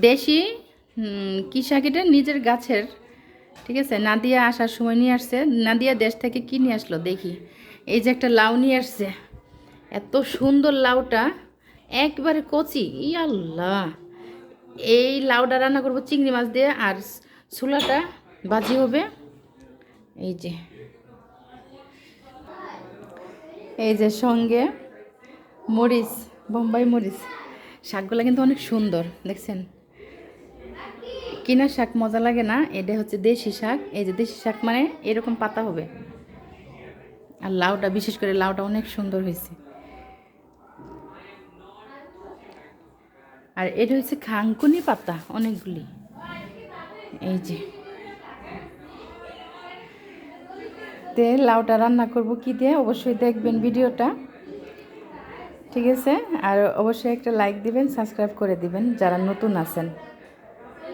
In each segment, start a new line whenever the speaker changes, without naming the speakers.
দেশি উম, কি শাক এটা নিজের গাছের ঠিক আছে? নাদিয়া আসার সময় নিয়ে আসছে। নাদিয়া দেশ থেকে কি নিয়ে আসলো দেখি। এই যে একটা লাউ নিয়ে আসছে। এত সুন্দর লাউটা একবারে কচি। ই আল্লাহ! এই লাউটা রান্না করব চিংড়ি মাছ দিয়ে আর ছোলাটা বাজি হবে। এই যে। এই যে সঙ্গে মরিচ বোম্বাই মরিচ। শাকগুলো কিন্তু অনেক সুন্দর দেখছেন? কিনা শাক মজা লাগে না, এটা হচ্ছে দেশি শাক। এই যে দেশি শাক মানে এরকম পাতা হবে। আর লাউটা, বিশেষ করে লাউটা অনেক সুন্দর হয়েছে। আর এটা হচ্ছে খাঙ্কুনি পাতা, অনেকগুলি। এই যে। তে লাউটা রান্না করব কি দিয়ে, অবশ্যই দেখবেন ভিডিওটা। ঠিক আছে? আর অবশ্যই একটা লাইক দিবেন সাবস্ক্রাইব করে দিবেন, যারা নতুন আছেন।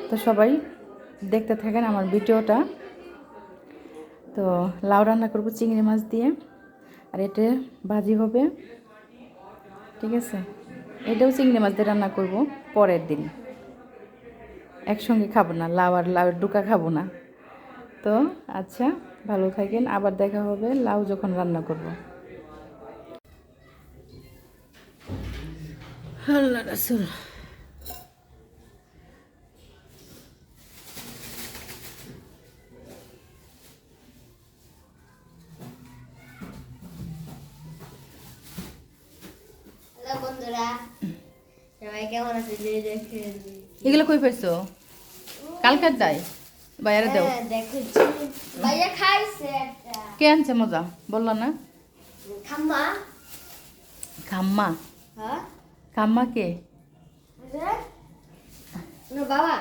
তো সবাই দেখতে থাকেন আমার ভিডিওটা। তো লাউ রান্না করব চিংড়ি মাছ দিয়ে, আর এটা ভাজি হবে। ঠিক আছে? এটাও চিংড়ি মাছ দিয়ে রান্না করব পরের দিন। একসঙ্গে খাব না, লাউ আর লাউয়ের ডুকা খাব না। তো আচ্ছা ভালো থাকেন, আবার দেখা হবে লাউ যখন রান্না করব। আল্লাহ রাসুল।
বন্ধুরা সবাই কেমন আছে? যে দেখেন
এগুলো কই ফেলছো? কালকার দায় বাইরে দাও।
হ্যাঁ, ভাইয়া খাইছে
কে আনছে মজা? বলল না।
খাম্মা।
খাম্মা?
হ্যাঁ?
খাম্মা কে?
বাবা।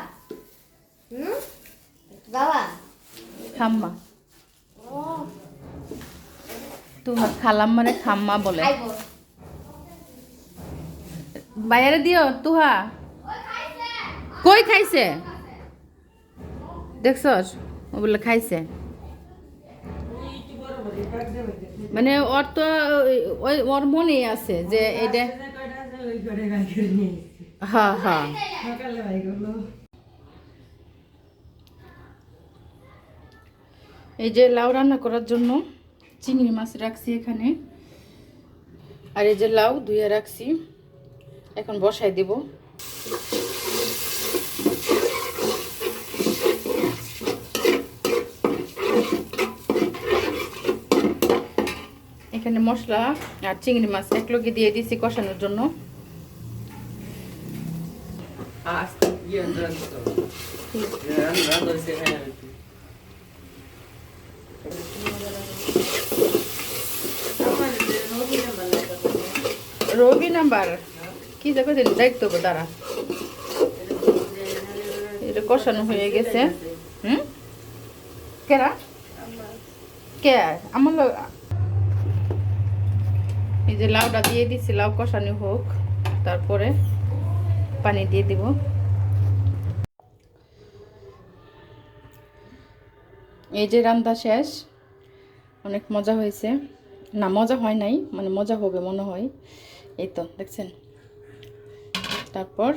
হুম? বাবা।
খাম্মা। খালাম মানে খাম্মা বলে। বাইরে দিও, তুহা। কই খাইছে? দেখছস? ও বলে খাইছে। মানে ওর তো, ওই- ওর মনেই আছে যে এটা হ্যাঁ হ্যাঁ। এই যে লাউ রান্না করার জন্য চিংড়ি মাছ রাখছি এখানে। আর এই যে লাউ ধুয়ে রাখছি। এখন বসাই দিব এখানে মশলা আর চিংড়ি মাছ এক লগে দিয়ে দিয়েছি কষানোর জন্য. রোগী নাম্বার কি দেখো দায়িত্ব তারা এটা কষানো হয়ে গেছে। হুম? কেরা? কে? আমার এই যে লাউটা দিয়ে দিছি, লাউ কষানো হোক, তারপরে পানি দিয়ে দিব। এই যে রান্না শেষ, অনেক মজা হয়েছে। না, মজা হয় নাই মানে মজা হবে মনে হয়। এই তো, দেখছেন? তারপর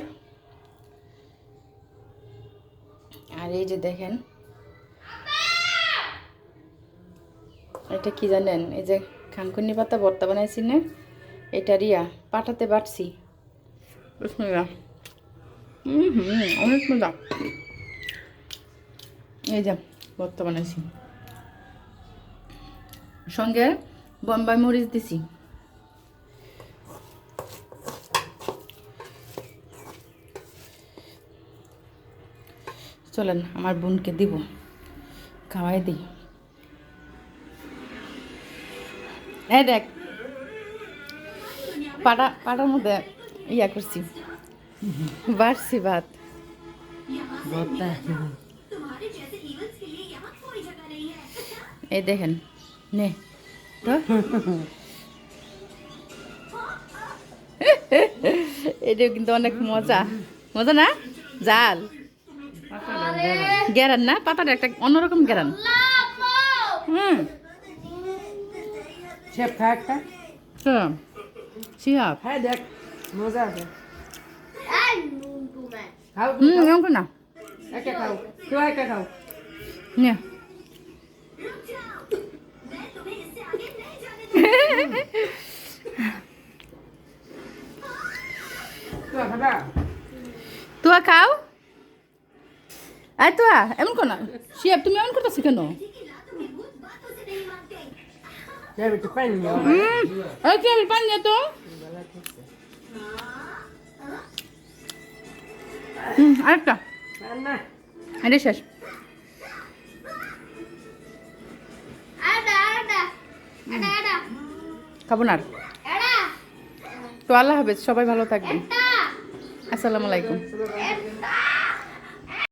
আর এই যে দেখেন, এটা কি জানেন? এই যে খানকুনি পাতা ভর্তা বানাইছি না, এটা রিয়া বাটছি। বিসমিল্লাহ। হুম হুম অনেক মজা। এই যে ভর্তা বানাইছি। সঙ্গে বম্বাই মরিচ দিছি। চলেন আমার বোনকে দিব। খাওয়াই দিই। এই দেখ পাড়া পাড়ার মধ্যে ইয়া করছি। বাড়ছি ভাত। এই দেখেন নে তো এটা কিন্তু অনেক মজা। মজা না? জাল। গ্যারান না পাতাটা একটা অন্যরকম গ্যারান হুম
শেফ খা একটা
সিহাব
হ্যাঁ দেখ মজা আছে.
এই নুন টুমে
খাও
হুম এমন করে না
একটা খাও কেউ একটা খাও
নে
কেউ খাবা
তুয়া খাও আয় তুয়া এমন কর না। শিয়াব তুমি এমন করতেছো কেন?
তো পানি
তো? আরেকটা।
না
শেষ। খাব না তো আল্লাহ হাফেজ সবাই ভালো থাকবেন। আসসালামু আলাইকুম।